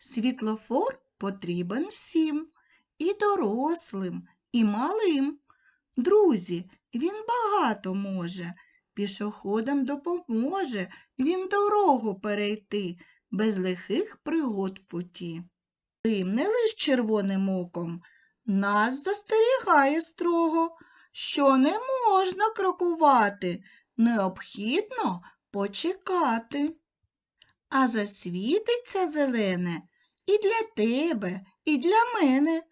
Світлофор потрібен всім, і дорослим, і малим. Друзі, він багато може, пішоходам допоможе він дорогу перейти без лихих пригод в путі. Тим не лиш червоним оком, нас застерігає строго, що не можна крокувати, необхідно почекати. А засвітиться зелене і для тебе, і для мене.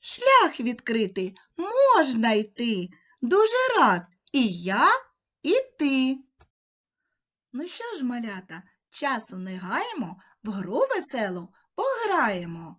Шлях відкритий можна йти. Дуже рад і я, і ти. Ну що ж, малята, часу не гаємо, в гру веселу пограємо.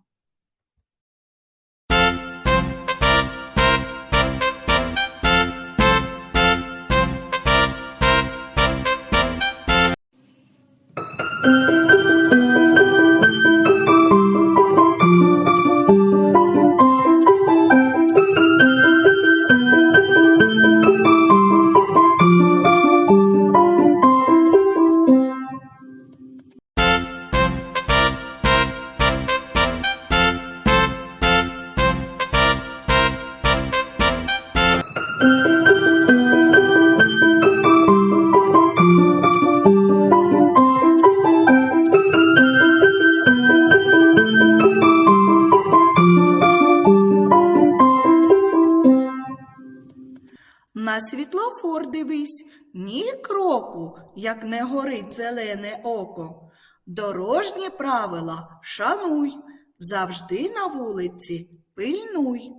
На світлофор дивись, ні кроку, як не горить зелене око. Дорожні правила шануй, завжди на вулиці пильнуй.